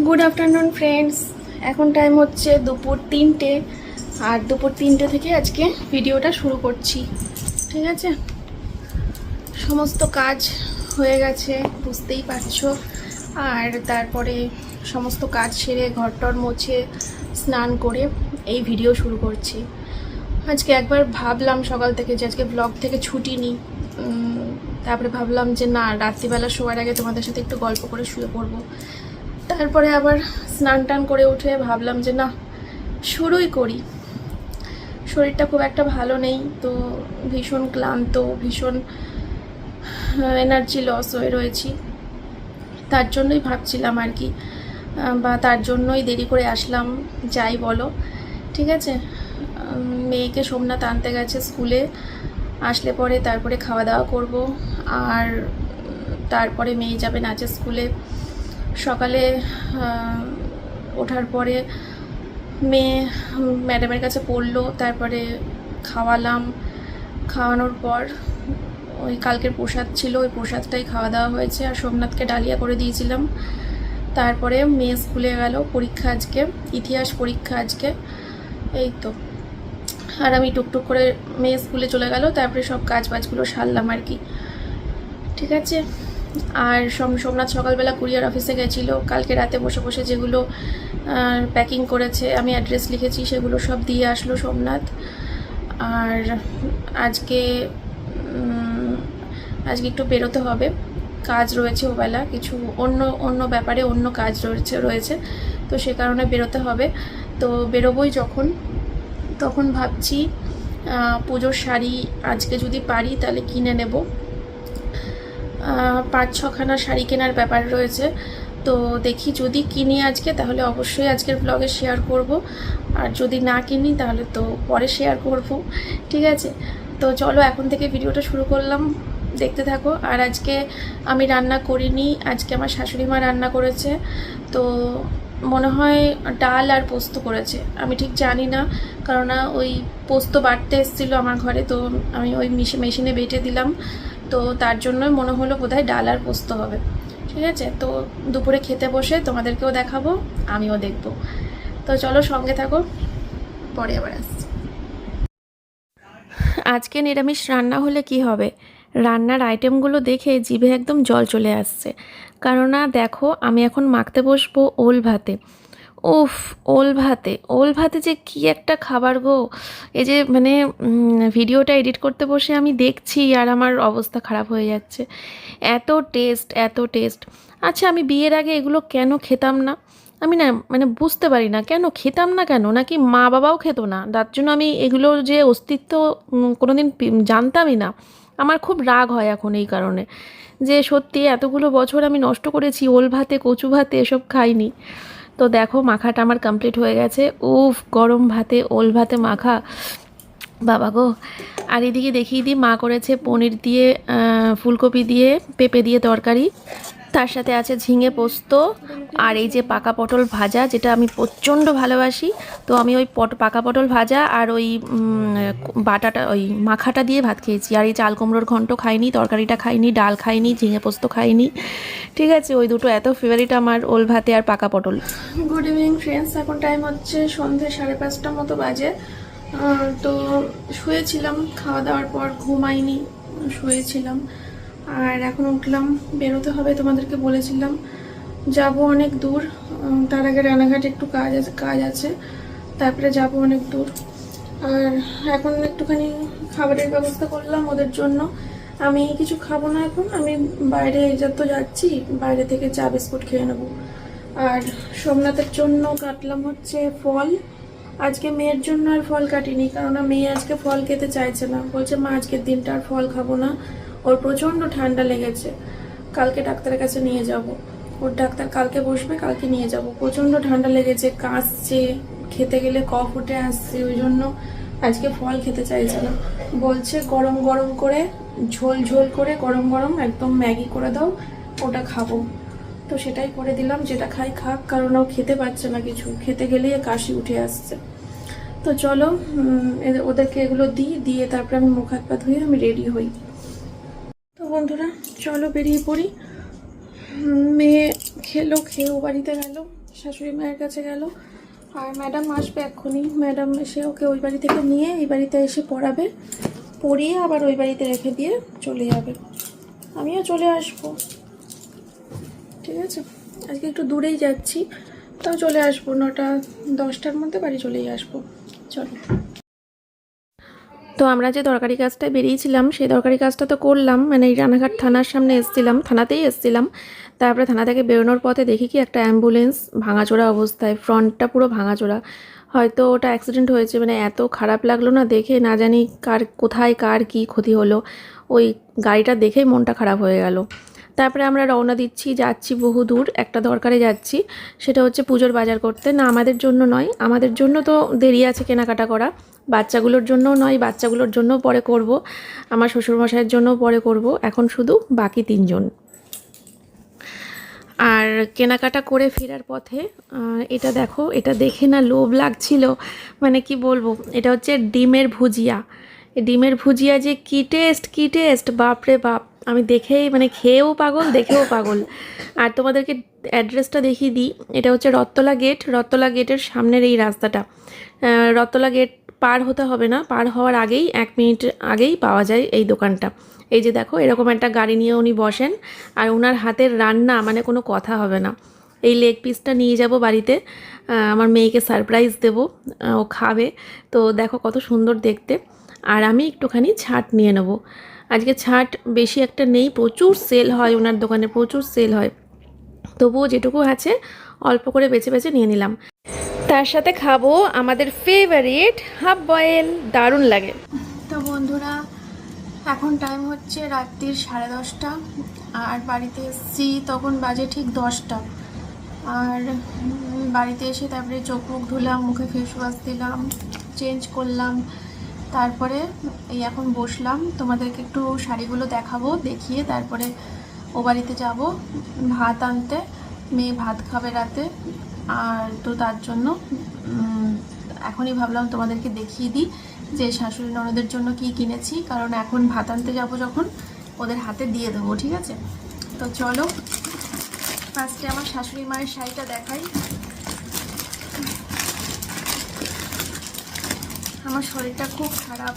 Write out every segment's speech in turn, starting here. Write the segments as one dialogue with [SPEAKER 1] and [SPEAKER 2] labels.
[SPEAKER 1] Good afternoon friends এখন time হচ্ছে দুপুর তিনটে। আর দুপুর তিনটে থেকে আজকে ভিডিওটা শুরু করছি। ঠিক আছে? সমস্ত কাজ হয়ে গেছে, বুঝতেই পারছ। আর তারপরে সমস্ত কাজ সেরে ঘরটর মোছে স্নান করে এই ভিডিও শুরু করছি। আজকে একবার ভাবলাম সকাল থেকে যে আজকে ব্লগ থেকে ছুটি নিই। তারপরে ভাবলাম যে না, রাত্রিবেলা শোয়ার আগে তোমাদের সাথে একটু গল্প করে শুয়ে পড়ব। তারপরে আবার স্নান টান করে উঠে ভাবলাম যে না, শুরুই করি। শরীরটা খুব একটা ভালো নেই, তো ভীষণ ক্লান্ত, ভীষণ এনার্জি লস হয়ে রয়েছি। তার জন্যই ভাবছিলাম আর কি বা তার জন্যই দেরি করে আসলাম, যাই বলো। ঠিক আছে? মেয়েকে সোমনাথ আনতে গেছে স্কুলে, আসলে পরে তারপরে খাওয়া দাওয়া করব। আর তারপরে মেয়ে যাবে নাচের স্কুলে। সকালে ওঠার পরে মেয়ে ম্যাডামের কাছে পড়ল, তারপরে খাওয়ালাম। খাওয়ানোর পর ওই কালকের প্রসাদ ছিল, ওই প্রসাদটাই খাওয়া দাওয়া হয়েছে আর সোমনাথকে ডালিয়া করে দিয়েছিলাম। তারপরে মেয়ে স্কুলে গেল, পরীক্ষা আজকে, ইতিহাস পরীক্ষা আজকে, এই তো। আর আমি টুকটুক করে মেয়ে স্কুলে চলে গেল, তারপরে সব কাজ বাজগুলো সারলাম আর কি। ঠিক আছে? আর সোম সোমনাথ সকালবেলা কুরিয়ার অফিসে গেছিল। কালকে রাতে বসে বসে যেগুলো প্যাকিং করেছে, আমি অ্যাড্রেস লিখেছি, সেগুলো সব দিয়ে আসলো সোমনাথ। আর আজকে আজকে একটু বেরোতে হবে। কাজ রয়েছে ওবেলা, কিছু অন্য অন্য ব্যাপারে অন্য কাজ রয়েছে রয়েছে। তো সে কারণে বেরোতে হবে। তো বেরোবই যখন, তখন ভাবছি পুজোর শাড়ি আজকে যদি পারি তাহলে কিনে নেব। পাঁচ ছখানা শাড়ি কেনার ব্যাপার রয়েছে। তো দেখি যদি কিনি আজকে, তাহলে অবশ্যই আজকের ব্লগে শেয়ার করব। আর যদি না কিনি, তাহলে তো পরে শেয়ার করব। ঠিক আছে? তো চলো, এখন থেকে ভিডিওটা শুরু করলাম। দেখতে থাকো। আর আজকে আমি রান্না করিনি। আজকে আমার শাশুড়ি মা রান্না করেছে। তো মনে হয় ডাল আর পোস্ত করেছে। আমি ঠিক জানি না কারণ ওই পোস্ত বাটতে এসেছিল আমার ঘরে, তো আমি ওই মিশে মেশিনে বেটে দিলাম। তো তার জন্যই মনে হলো বোধহয় ডাল আর পোস্ত হবে। ঠিক আছে? তো দুপুরে খেতে বসে তোমাদেরকেও দেখাবো, আমিও দেখব। তো চলো সঙ্গে থাকো, পরে আবার আসছি। আজকে নিরামিষ রান্না হলে কি হবে? রান্নার আইটেমগুলো দেখে জিভে একদম জল চলে আসছে। কেননা দেখো, আমি এখন মাখতে বসবো ওল ভাতে। উফ, ওল ভাতে ওল ভাতে যে কি একটা খাবার গো। এই যে মানে ভিডিওটা এডিট করতে বসে আমি দেখছি আর আমার অবস্থা খারাপ হয়ে যাচ্ছে। এত টেস্ট এত টেস্ট। আচ্ছা আমি বিয়ের আগে এগুলো কেন খেতাম না? আমি না মানে বুঝতে পারি না, কেন খেতাম না কেন? নাকি মা বাবাও খেত না? তার জন্য আমি এগুলোর যে অস্তিত্ব কোনোদিন জানতামই না। আমার খুব রাগ হয় এখন এই কারণে। যে সত্যি এতগুলো বছর আমি নষ্ট করেছি, ওল ভাতে, কচু ভাতে, এসব খাইনি। তো দেখো মাখাটা আমার কমপ্লিট হয়ে গেছে। উফ, গরম ভাতে, ওল ভাতে মাখা। বাবা গো। আর এদিকে দেখিয়ে দিই, মা করেছে পনির দিয়ে ফুলকপি দিয়ে, পেঁপে দিয়ে তরকারি। তার সাথে আছে ঝিঙে পোস্ত আর এই যে পাকা পটল ভাজা, যেটা আমি প্রচণ্ড ভালোবাসি। তো আমি ওই পট, পাকা পটল ভাজা আর ওই বাটাটা, ওই মাখাটা দিয়ে ভাত খেয়েছি। আর এই চাল কুমড়োর ঘন্ট খাইনি, তরকারিটা খাইনি, ডাল খাইনি, ঝিঙে পোস্ত খাইনি। ঠিক আছে, ওই দুটো এত ফেভারিট আমার ওল ভাতে আর পাকা পটল। গুড ইভিনিং ফ্রেন্ডস এখন টাইম হচ্ছে সন্ধ্যে সাড়ে পাঁচটা মতো বাজে। তো শুয়েছিলাম, খাওয়া দাওয়ার পর ঘুমাইনি, শুয়েছিলাম। আর এখন উঠলাম, বেরোতে হবে তোমাদেরকে বলেছিলাম। যাব অনেক দূর তার আগে রানাঘাটে একটু কাজ আছে কাজ আছে, তারপরে যাব অনেক দূর। আর এখন একটুখানি খাবারের ব্যবস্থা করলাম ওদের জন্য। আমি কিছু খাব না এখন, আমি বাইরে যত যাচ্ছি, বাইরে থেকে চা, বিস্কুট খেয়ে নেব। আর সোমনাথের জন্য কাটলাম হচ্ছে ফল। আজকে মেয়ের জন্য আর ফল কাটিনি কারণ মেয়ে আজকে ফল খেতে চাইছে না। বলছে, মা, আজকের দিনটা আর ফল খাব না। ওর প্রচণ্ড ঠান্ডা লেগেছে। কালকে ডাক্তারের কাছে নিয়ে যাব। ওর ডাক্তার কালকে বসবে, কালকে নিয়ে যাব। প্রচণ্ড ঠান্ডা লেগেছে কাশছে খেতে গেলে কফ উঠে আসছে, ওই জন্য আজকে ফল খেতে চাইছে না। বলছে, গরম গরম করে, ঝোল ঝোল করে, গরম গরম, একদম ম্যাগি করে দাও, ওটা খাব। তো সেটাই করে দিলাম, যেটা খাই খাক, কারণ ও খেতে পারছে না কিছু। খেতে গেলেই কাশি উঠে আসছে। তো চলো ওদেরকে এগুলো দিই, দিয়ে তারপরে আমি মুখ হাত পা ধুয়ে আমি রেডি হই। বন্ধুরা, চলো বেরিয়ে পড়ি। মেয়ে খেলো খেয়ে ও বাড়িতে গেল, শাশুড়ি মায়ের কাছে গেল। আর ম্যাডাম আসবে এক্ষুনি। ম্যাডাম এসে ওকে ওই বাড়ি থেকে নিয়ে এই বাড়িতে এসে পড়াবে। পড়িয়ে আবার ওই বাড়িতে রেখে দিয়ে চলে যাবে। আমিও চলে আসব। ঠিক আছে? আজকে একটু দূরেই যাচ্ছি। তাও চলে আসব। নটা দশটার মধ্যে বাড়ি চলেই আসব। চলো। তো আমরা যে দরকারি কাজটায় বেরিয়েছিলাম, সেই দরকারি কাজটা তো করলাম। মানে এই রানাঘাট থানার সামনে এসেছিলাম, থানাতেই এসেছিলাম। তারপরে থানা থেকে বেরোনোর পথে দেখি কি একটা অ্যাম্বুলেন্স ভাঙাচোরা অবস্থায়, ফ্রন্টটা পুরো ভাঙাচোরা। হয়তো ওটা অ্যাক্সিডেন্ট হয়েছে মানে এত খারাপ লাগল না দেখে, না জানি কার কোথায় কার কি ক্ষতি হলো। ওই গাড়িটা দেখেই মনটা খারাপ হয়ে গেল। তারপরে আমরা রওনা দিচ্ছি, যাচ্ছি বহু দূর, একটা দরকারে যাচ্ছি। সেটা হচ্ছে পুজোর বাজার করতে। না আমাদের জন্য নয়, আমাদের জন্য তো দেরি আছে কেনাকাটা করা। বাচ্চাগুলোর জন্যও নয়, বাচ্চাগুলোর জন্যও পরে করব। আমার শ্বশুরমশাইয়ের জন্যও পরে করব। এখন শুধু বাকি তিনজন। আর কেনাকাটা করে ফেরার পথে এটা দেখো, এটা দেখে না লোভ লাগছিল। মানে কি বলব, এটা হচ্ছে ডিমের ভুজিয়া। ডিমের ভুজিয়া যে কি টেস্ট কি টেস্ট, বাপরে বাপ। আমি দেখেই মানে খেয়েও পাগল, দেখেও পাগল। আর তোমাদেরকে অ্যাড্রেসটা দেখিয়ে দিই। এটা হচ্ছে রত্তলা গেট। রত্তলা গেটের সামনের এই রাস্তাটা। রত্তলা গেট পার হতে হবে না। পার হওয়ার আগেই, এক মিনিট আগেই পাওয়া যায় এই দোকানটা। এই যে দেখো, এরকম একটা গাড়ি নিয়ে উনি বসেন আর ওনার হাতের রান্না মানে কোনো কথা হবে না। এই লেগ পিসটা নিয়ে যাব বাড়িতে আমার মেয়েকে সারপ্রাইজ দেব ও খাবে। তো দেখো কত সুন্দর দেখতে। আর আমি একটুখানি ছাট নিয়ে নেব। আজকে ছাট বেশি একটা নেই, প্রচুর সেল হয় ওনার দোকানে, প্রচুর সেল হয়। তবুও যেটুকু আছে, অল্প করে বেছে বেছে নিয়ে নিলাম। তার সাথে খাব আমাদের ফেভারিট হাফ বয়েল দারুণ লাগে। তো বন্ধুরা, এখন টাইম হচ্ছে রাত্রির সাড়ে দশটা, আর বাড়িতে এসেছি তখন বাজে ঠিক দশটা। আর বাড়িতে এসে তারপরে চোখ মুখ ধুলাম, মুখে ফেস ওয়াশ দিলাম চেঞ্জ করলাম, তারপরে এই এখন বসলাম। তোমাদেরকে একটু শাড়িগুলো দেখাবো, দেখিয়ে তারপরে ও বাড়িতে যাব। ভাত আনতে, মেয়ে ভাত খাবে রাতে। আর তো তার জন্য এখনই ভাবলাম তোমাদেরকে দেখিয়ে দিই যে শাশুড়ি ননদের জন্য কি কিনেছি, কারণ এখন ভাত আনতে যাব যখন, ওদের হাতে দিয়ে দেবো, ঠিক আছে? তো চলো, ফার্স্টে আমার শাশুড়ি মায়ের শাড়িটা দেখাই। আমার শরীরটা খুব খারাপ।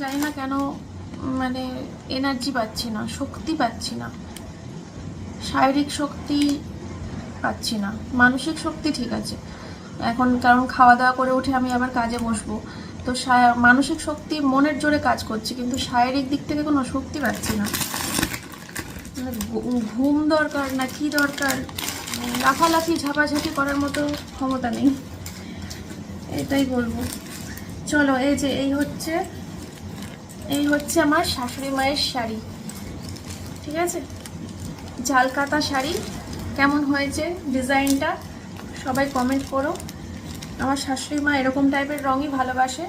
[SPEAKER 1] জানি না কেন মানে এনার্জি পাচ্ছি না, শক্তি পাচ্ছি না। শারীরিক শক্তি পাচ্ছি না। মানসিক শক্তি ঠিক আছে। এখন কারণ খাওয়া দাওয়া করে উঠে আমি আবার কাজে বসবো। তো মানসিক শক্তি মনের জোরে কাজ করছে, কিন্তু শারীরিক দিক থেকে কোনো শক্তি পাচ্ছি না। মানে ঘুম দরকার না কি দরকার? লাফালাফি, ঝাপাঝাপি করার মতো ক্ষমতা নেই। এটাই বলব। চলো, এই যে, এই হচ্ছে এই হচ্ছে আমার শাশুড়ি মায়ের শাড়ি। ঠিক আছে? জাল কাতা শাড়ি কেমন হয়েছে ডিজাইনটা? সবাই কমেন্ট করো। আমার শাশুড়ি মা এরকম টাইপের রঙই ভালোবাসে।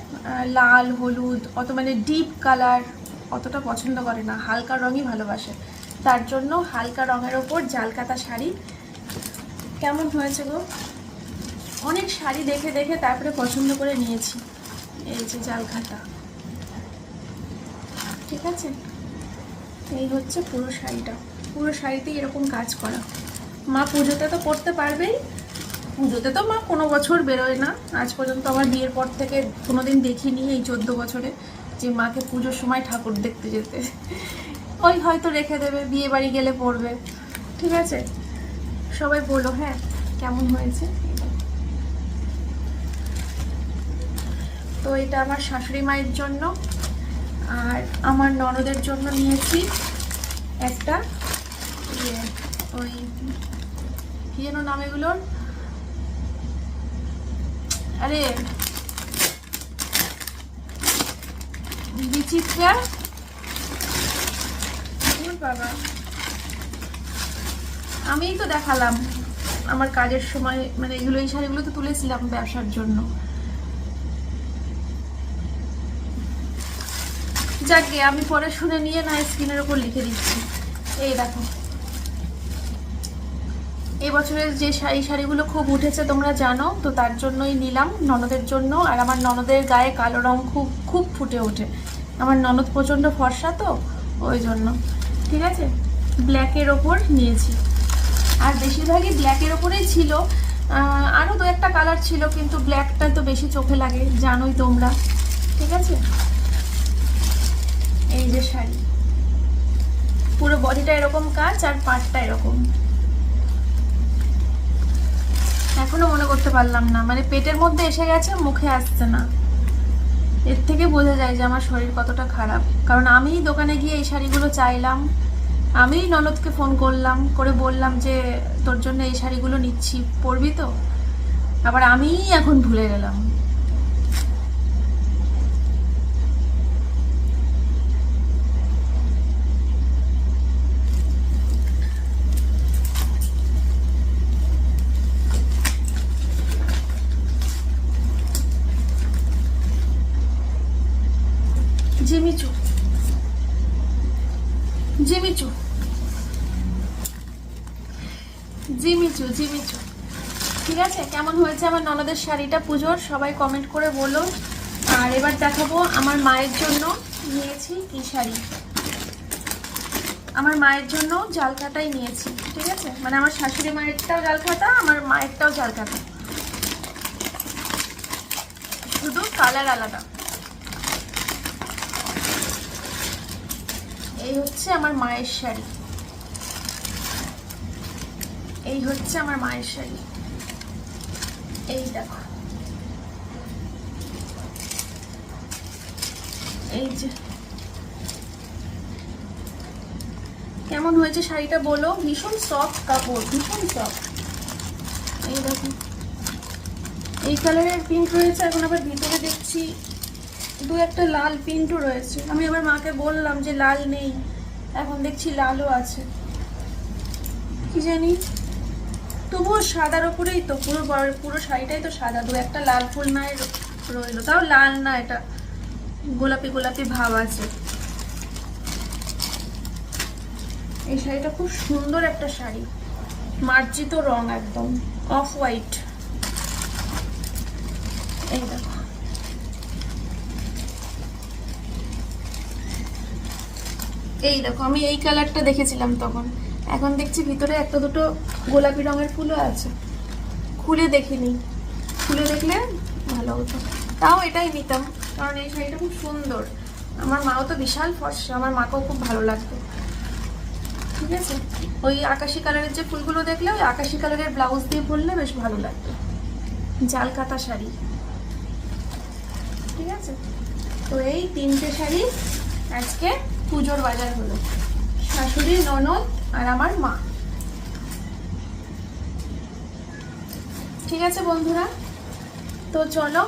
[SPEAKER 1] লাল, হলুদ, অত মানে ডিপ কালার অতটা পছন্দ করে না। হালকা রঙই ভালোবাসে। তার জন্য হালকা রঙের ওপর জালকাতা শাড়ি। কেমন হয়েছে গো? অনেক শাড়ি দেখে দেখে তারপরে পছন্দ করে নিয়েছি। এই যে জালখাতা ঠিক আছে? এই হচ্ছে পুরো শাড়িটা। পুরো শাড়িতেই এরকম কাজ করা। মা পুজোতে তো করতে পারবেই। পুজোতে তো মা কোনো বছর বেরোয় না। আজ পর্যন্ত আমার বিয়ের পর থেকে কোনো দিন দেখিনি এই চোদ্দ বছরে যে মাকে পুজোর সময় ঠাকুর দেখতে যেতে। ওই হয়তো রেখে দেবে, বিয়ে বাড়ি গেলে পড়বে। ঠিক আছে? সবাই বলো হ্যাঁ কেমন হয়েছে? তো এটা আমার শাশুড়ি মায়ের জন্য। আর আমার ননদের জন্য নিয়েছি একটা ইয়ে ওই কি যেন নাম এগুলোর আরে বিচিত্রা? আমিই তো দেখালাম আমার কাজের সময় মানে এগুলো, এই শাড়িগুলো তো তুলেছিলাম ব্যবসার জন্য। যাকে আমি পরে শুনে নিয়ে না স্ক্রিনের ওপর লিখে দিচ্ছি। এই দেখো। এই বছরের যে শাড়ি শাড়িগুলো খুব উঠেছে তোমরা জানো, তো তার জন্যই নিলাম ননদের জন্য। আর আমার ননদের গায়ে কালো রং খুব খুব ফুটে ওঠে। আমার ননদ প্রচণ্ড ফর্সা তো, ওই জন্য। ঠিক আছে? ব্ল্যাকের ওপর নিয়েছি। আর বেশিরভাগই ব্ল্যাকের ওপরেই ছিল। আরও দু একটা কালার ছিল, কিন্তু ব্ল্যাকটা তো বেশি চোখে লাগে, জানোই তোমরা। ঠিক আছে? এই যে শাড়ি। পুরো বডিটা এরকম কাজ আর পাটটা এরকম। এখনও মনে করতে পারলাম না। মানে পেটের মধ্যে এসে গেছে, মুখে আসছে না। এর থেকে বোঝা যায় যে আমার শরীর কতটা খারাপ। কারণ আমি দোকানে গিয়ে এই শাড়িগুলো চাইলাম আমি ননদকে ফোন করলাম, করে বললাম যে, তোর জন্য এই শাড়িগুলো নিচ্ছি, পরবি তো? আবার আমিই এখন ভুলে গেলাম। হয়েছে আমার ননদের শাড়িটা পুজোর, সবাই কমেন্ট করে বলো। আর এবার দেখাবো আমার মায়ের জন্য নিয়েছি কি শাড়ি। আমার মায়ের জন্য জালখাতাই নিয়েছি, ঠিক আছে? মানে আমার শাশুড়ি মায়েরটাও জালখাতা আমার মায়েরটাও জালখাতা শুধু কালার আলাদা। এই হচ্ছে আমার মায়ের শাড়ি। এই হচ্ছে আমার মায়ের শাড়ি। এই দেখো। এই যে। কেমন হয়েছে শাড়িটা বলো? ভীষণ সফট কাপড়, ভীষণ সফট এই দেখো। এই কালারের প্রিন্ট রয়েছে, এখন আবার ভিতরে দেখছি দু একটা লাল প্রিন্টও রয়েছে। আমি আবার মাকে বললাম যে লাল নেই, এখন দেখছি লালও আছে। কি জানি? তবুও সাদার ওপরেই তো পুরো পুরো শাড়িটাই তো সাদা। দু একটা লাল ফুল নাই রইল। তাও লাল না, এটা গোলাপি গোলাপি ভাব আছে। এই শাড়িটা খুব সুন্দর একটা শাড়ি। মার্জিত রং একদম, অফ হোয়াইট। এই দেখো। এই দেখো, আমি এই কালারটা দেখেছিলাম তখন। এখন দেখছি ভিতরে একটা দুটো গোলাপি রঙের ফুলও আছে। খুলে দেখিনি। খুলে দেখলে ভালো হতো। তাও এটাই নিতাম, কারণ এই শাড়িটা খুব সুন্দর। আমার মাও তো বিশাল ফর্সা, আমার মাকেও খুব ভালো লাগতো। ঠিক আছে? ওই আকাশি কালারের যে ফুলগুলো দেখলে, ওই আকাশি কালারের ব্লাউজ দিয়ে পরলে বেশ ভালো লাগতো। জাল কাতা শাড়ি। ঠিক আছে? তো এই তিনটে শাড়ি আজকে পুজোর বাজার হলো। শাশুড়ি, ননদ আর আমার মা। ঠিক আছে বন্ধুরা, তো চলো,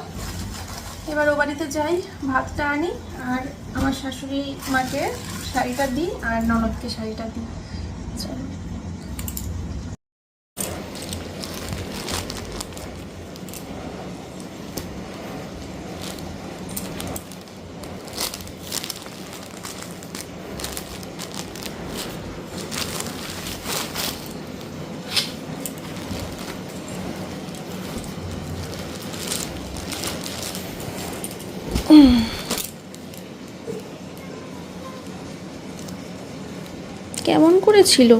[SPEAKER 1] এবার ও বাড়িতে যাই, ভাতটা আনি, আর আমার শাশুড়ি মাকে শাড়িটা দিই, আর ননদকে শাড়িটা দিই। চলো। কেমন করে ছিল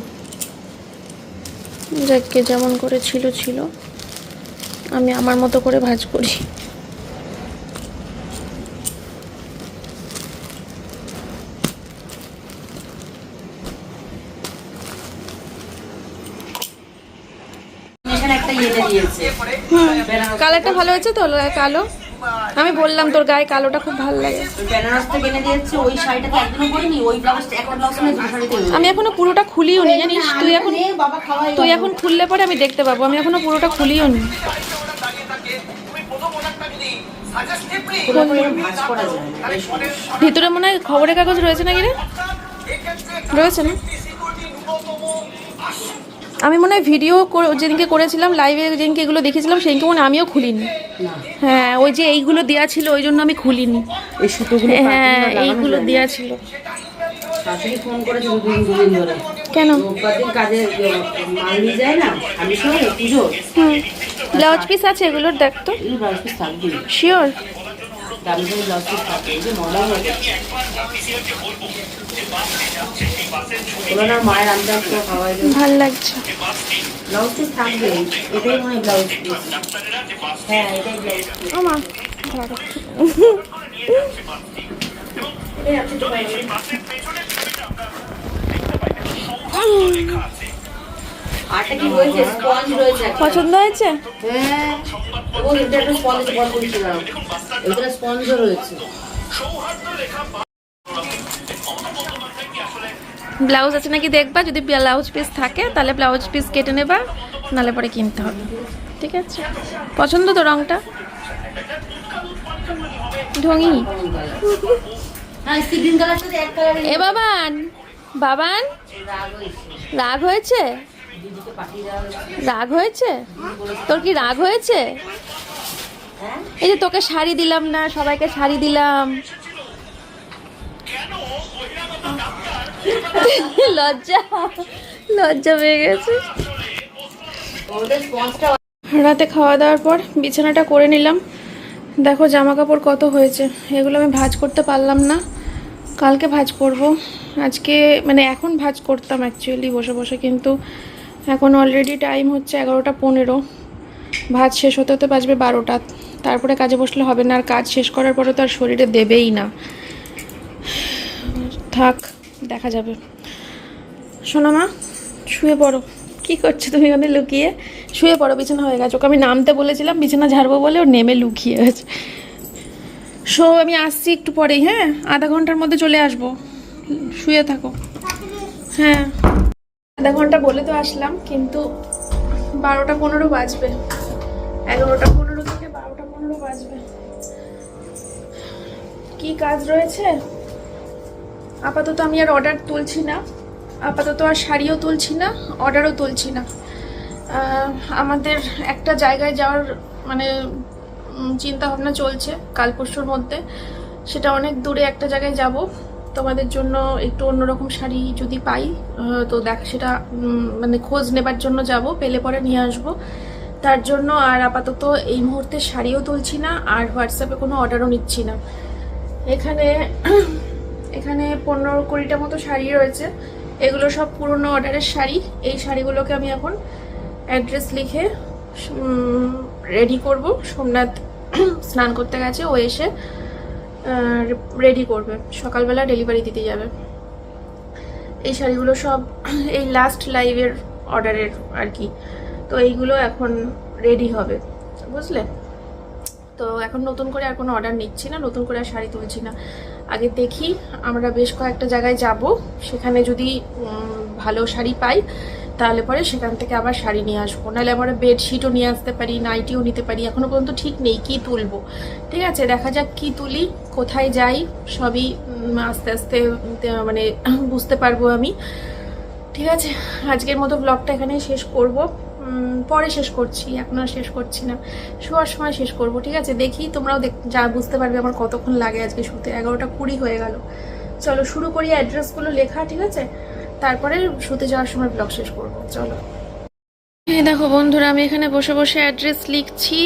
[SPEAKER 1] যাকে যেমন করে ছিল। ছিল আমি আমার মতো করে ভাজ করি। কালারটা ভালো হয়েছে তো? কালো? আমি বললাম তোর গায়ে কালোটা খুব ভালো লাগে। আমি এখনও পুরোটা খুলিও নি জানিস? তুই এখন তুই এখন খুললে পরে আমি দেখতে পাবো। আমি এখনও পুরোটা খুলিও নি। ভিতরে মনে হয় খবরের কাগজ রয়েছে নাকি রে? রয়েছে না? আমি মনে হয় ভিডিও যেদিনকে করেছিলাম লাইভে যেদিনকে এগুলো দেখেছিলাম সেদিনকে মনে আমিও খুলিনি। হ্যাঁ ওই যে এইগুলো দেওয়া ছিল ওই জন্য আমি খুলিনি।
[SPEAKER 2] এই সুতোগুলো
[SPEAKER 1] হ্যাঁ এইগুলো দেওয়া ছিল।
[SPEAKER 2] শাশুড়ি ফোন করেছে দুদিন দুদিন ধরে।
[SPEAKER 1] কেন?
[SPEAKER 2] রোববার কাজে মাল নিয়ে যায় না? আমি সময় পুজো।
[SPEAKER 1] ব্লাউজ পিস আছে এগুলোর দেখ তো।
[SPEAKER 2] ব্লাউজ পিস থাকবে
[SPEAKER 1] শিওর
[SPEAKER 2] দামি দামি ব্লাউজ পিস থাকে এই যে মডেল
[SPEAKER 1] ভালো লাগছে।
[SPEAKER 2] ব্লাউজ হ্যাঁ
[SPEAKER 1] পছন্দ হয়েছে?
[SPEAKER 2] হ্যাঁ স্পঞ্জ রয়েছে।
[SPEAKER 1] ব্লাউজ আছে নাকি দেখবা? যদি ব্লাউজ পিস থাকে, তাহলে ব্লাউজ পিস কেটে নেবা নালে পরে কিনতে হবে। ঠিক আছে? পছন্দ তো রংটা? ঢঙি। এ বাবান বাবান,
[SPEAKER 2] রাগ হয়েছে?
[SPEAKER 1] রাগ হয়েছে? তোর কি রাগ হয়েছে?
[SPEAKER 2] হ্যাঁ
[SPEAKER 1] এই যে তোকে শাড়ি দিলাম না, সবাইকে শাড়ি দিলাম। লজ্জা লজ্জা গেছে। রাতে খাওয়া দাওয়ার পর বিছানাটা করে নিলাম। দেখো জামা কাপড় কত হয়েছে। এগুলো আমি ভাজ করতে পারলাম না। কালকে ভাজ করব। আজকে মানে এখন ভাজ করতাম অ্যাকচুয়ালি বসে বসে, কিন্তু এখন অলরেডি টাইম হচ্ছে এগারোটা পনেরো। ভাজ শেষ হতে হতে বাজবে বারোটা। তারপরে কাজে বসলে হবে না। আর কাজ শেষ করার পরে তো আর শরীরে দেবেই না। থাক, দেখা যাবে। শোনো মা, শুয়ে পড়ো। কি করছ তুমি ওখানে লুকিয়ে? শুয়ে পড়ো, বিছানা হয়ে গেছে। ওকে আমি নামতে বলেছিলাম, বিছানা ঝাড়বো বলে ও নেমে লুকিয়ে গেছে শো, আমি আসছি একটু পরেই হ্যাঁ? আধা ঘণ্টার মধ্যে চলে আসব। শুয়ে থাকো। হ্যাঁ। আধা ঘণ্টা বলে তো আসলাম, কিন্তু বারোটা পনেরো বাজবে। এগারোটা পনেরো থেকে বারোটা পনেরো বাজবে। কি কাজ রয়েছে? আপাতত আমি আর অর্ডার তুলছি না। আপাতত আর শাড়িও তুলছি না অর্ডারও তুলছি না। আমাদের একটা জায়গায় যাওয়ার মানে চিন্তা ভাবনা চলছে কাল পরশুর মধ্যে। সেটা অনেক দূরে একটা জায়গায় যাব। তোমাদের জন্য একটু অন্যরকম শাড়ি যদি পাই তো দেখ, সেটা মানে খোঁজ নেবার জন্য যাব, পেলে পরে নিয়ে আসব। তার জন্য আর আপাতত এই মুহূর্তে শাড়িও তুলছি না, আর হোয়াটসঅ্যাপে কোনো অর্ডারও নিচ্ছি না। এখানে এখানে পনেরো কুড়িটা মতো শাড়ি রয়েছে। এগুলো সব পুরনো অর্ডারের শাড়ি। এই শাড়িগুলোকে আমি এখন অ্যাড্রেস লিখে রেডি করব। সোমনাথ স্নান করতে গেছে, ও এসে রেডি করবে। সকালবেলা ডেলিভারি দিতে যাবে। এই শাড়িগুলো সব এই লাস্ট লাইভের অর্ডারের আর কি। তো এইগুলো এখন রেডি হবে। বুঝলে? তো এখন নতুন করে আর কোনো অর্ডার নিচ্ছি না। নতুন করে আর শাড়ি তুলছি না। আগে দেখি, আমরা বেশ কয়েকটা জায়গায় যাব। সেখানে যদি ভালো শাড়ি পাই, তাহলে পরে সেখান থেকে আবার শাড়ি নিয়ে আসব। নাহলে আমরা বেডশিটও নিয়ে আসতে পারি নাইটিও নিতে পারি। এখনও পর্যন্ত ঠিক নেই কি তুলবো। ঠিক আছে, দেখা যাক কি তুলি, কোথায় যাই, সবই আস্তে আস্তে মানে বুঝতে পারব আমি। ঠিক আছে, আজকের মতো ব্লগটা এখানেই শেষ করব। পরে শেষ করছি, এখন আর শেষ করছি না। শোয়ার সময় শেষ করব, ঠিক আছে? দেখি তোমরাও দেখ, যা বুঝতে পারবে আমার কতক্ষণ লাগে আজকে শুতে। এগারোটা কুড়ি হয়ে গেল। চলো শুরু করি অ্যাড্রেসগুলো লেখা, ঠিক আছে? তারপরে শুতে যাওয়ার সময় ব্লগ শেষ করব। চলো। এই দেখো বন্ধুরা, আমি এখানে বসে বসে অ্যাড্রেস লিখছি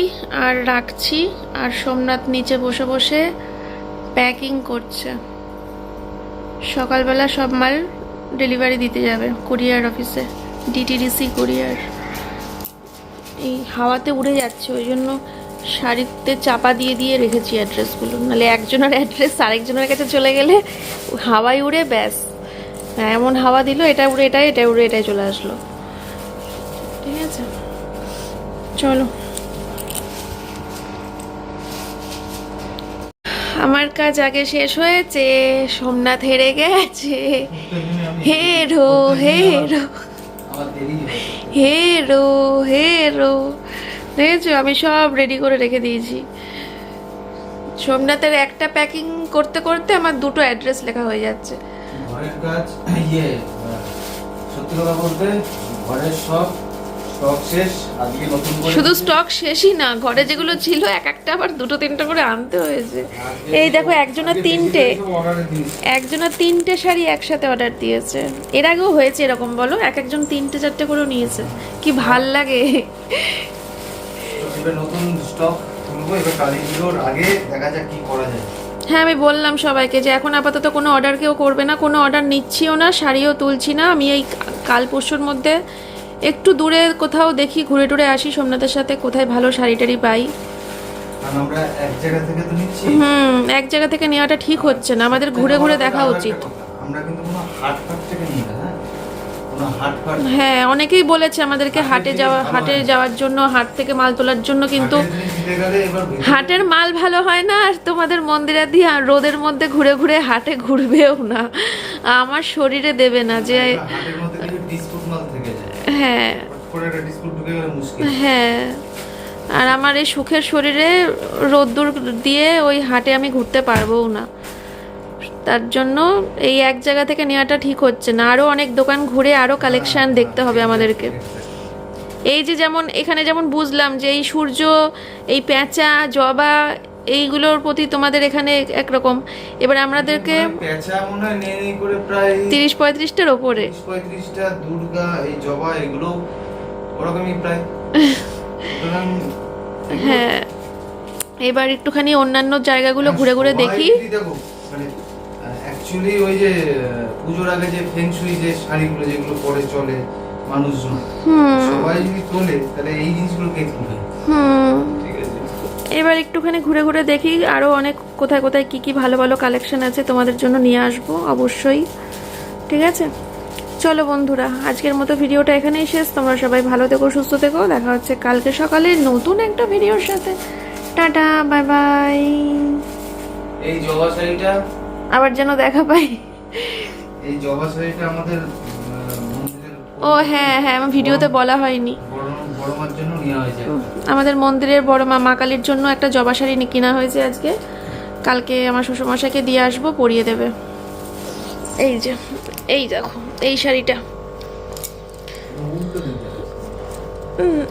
[SPEAKER 1] আর রাখছি, আর সোমনাথ নিচে বসে বসে প্যাকিং করছে। সকালবেলা সব মাল ডেলিভারি দিতে যাবে কুরিয়ার অফিসে ডিটিডিসি কুরিয়ার এই হাওয়াতে উড়ে যাচ্ছে ওই জন্য শাড়িতে চাপা দিয়ে দিয়ে রেখেছি অ্যাড্রেসগুলো নাহলে একজনের অ্যাড্রেস আরেকজনের কাছে চলে গেলে হাওয়ায় উড়ে ব্যাস। এমন হাওয়া দিল এটা উড়ে এটা এটা উড়ে এটাই চলে আসলো। ঠিক আছে? চলো। আমার কাজ আগে শেষ হয়েছে সোমনাথ হেরে গেছে। হেরো হেরো। হেরো হেরো। দেখেছ? আমি সব রেডি করে রেখে দিয়েছি। সোমনাথের একটা প্যাকিং করতে করতে আমার দুটো অ্যাড্রেস লেখা হয়ে যাচ্ছে।
[SPEAKER 3] ঘরের কাজ ইয়ে সত্যি কথা বলতে, ঘরের সব
[SPEAKER 1] শুধু স্টক শেষই না ঘরে যেগুলো ছিল এক একটা আবার দুটো তিনটে করে আনতে হয়েছে। এই দেখো একজনের তিনটে একজনের তিনটে শাড়ি একসাথে অর্ডার দিয়েছে। এর আগেও হয়েছে এরকম বলো? এক একজন তিনটে চারটে করেও নিয়েছে। কি ভালো লাগে।
[SPEAKER 3] নতুন স্টক তুলবো এবার কালী পুজোর আগে দেখা যাক কি করা যায়।
[SPEAKER 1] হ্যাঁ আমি বললাম সবাইকে যে এখন আপাতত কোনো অর্ডার কেউ করবে না কোনো অর্ডার নিচ্ছিও না শাড়িও তুলছি না। আমি এই কাল পরশুর মধ্যে একটু দূরে কোথাও দেখি ঘুরে টুরে আসি সোমনাথের সাথে কোথায় ভালো শাড়ি টাড়ি পাই। হুম এক জায়গা থেকে নেওয়াটা ঠিক হচ্ছে না আমাদের ঘুরে ঘুরে দেখা উচিত।
[SPEAKER 3] হ্যাঁ?
[SPEAKER 1] হ্যাঁ অনেকেই বলেছে আমাদেরকে হাটে যাওয়া হাটে যাওয়ার জন্য হাট থেকে মাল তোলার জন্য কিন্তু
[SPEAKER 3] হাটের
[SPEAKER 1] মাল ভালো হয় না আর তোমাদের মন্দিরে দিয়ে আর রোদের মধ্যে ঘুরে ঘুরে হাটে ঘুরবেও না। আমার শরীরে দেবে না যে হ্যাঁ। হ্যাঁ। আর আমার এই সুখের শরীরে রোদ্দুর দিয়ে ওই হাটে আমি ঘুরতে পারব না। তার জন্য এই এক জায়গা থেকে নেওয়াটা ঠিক হচ্ছে না। আরও অনেক দোকান ঘুরে আরও কালেকশন দেখতে হবে আমাদেরকে। এই যে যেমন এখানে যেমন বুঝলাম যে এই সূর্য এই পেঁচা জবা এইগুলোর প্রতি তোমাদের এখানে একরকম। এবার আমাদেরকে
[SPEAKER 3] মনে হয়
[SPEAKER 1] তিরিশ পঁয়ত্রিশটার ওপরে।
[SPEAKER 3] পঁয়ত্রিশটা দুর্গা এই জবা এগুলো ওরকমই প্রায়।
[SPEAKER 1] হ্যাঁ। এবার একটুখানি অন্যান্য জায়গাগুলো ঘুরে ঘুরে দেখি।
[SPEAKER 3] যদি মানে অ্যাকচুয়ালি ওই যে পুজোর আগে যে ফেংশুই যে শাড়িগুলো যেগুলো পরে চলে মানুষজন সবাই যদি তোলে তাহলে এই জিনিসগুলো কে তুলে
[SPEAKER 1] হুম। এবার একটুখানি ঘুরে ঘুরে দেখি আরও অনেক কোথায় কোথায় কি কি ভালো ভালো কালেকশন আছে তোমাদের জন্য নিয়ে আসব অবশ্যই। ঠিক আছে? চলো বন্ধুরা আজকের মতো ভিডিওটা এখানেই শেষ। তোমরা সবাই ভালো থেকো সুস্থ থেকো। দেখা হচ্ছে কালকে সকালে নতুন একটা ভিডিওর সাথে। Tata bye bye.
[SPEAKER 3] এই জবা শাড়িটা?
[SPEAKER 1] আবার যেন দেখা পাই।
[SPEAKER 3] এই জবা শাড়িটা আমাদের
[SPEAKER 1] ও হ্যাঁ হ্যাঁ আমার ভিডিওতে বলা হয়নি। আমাদের মন্দিরের বড় মা মা কালীর জন্য একটা জবা শাড়ি কেনা হয়েছে আজকে। কালকে আমার শ্বশুরমশাইকে দিয়ে আসব, পরিয়ে দেবে। এই যে, এই দেখো, এই শাড়িটা।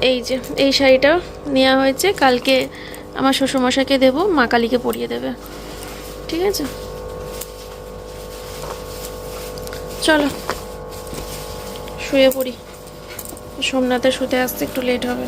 [SPEAKER 1] এই যে, এই শাড়িটা নেওয়া হয়েছে। কালকে আমার শ্বশুরমশাইকে দেবো, মা কালীকে পরিয়ে দেবে। ঠিক আছে? চলো। শুয়ে পড়ি। সোমনাথে শুতে আসতে একটু লেট হবে।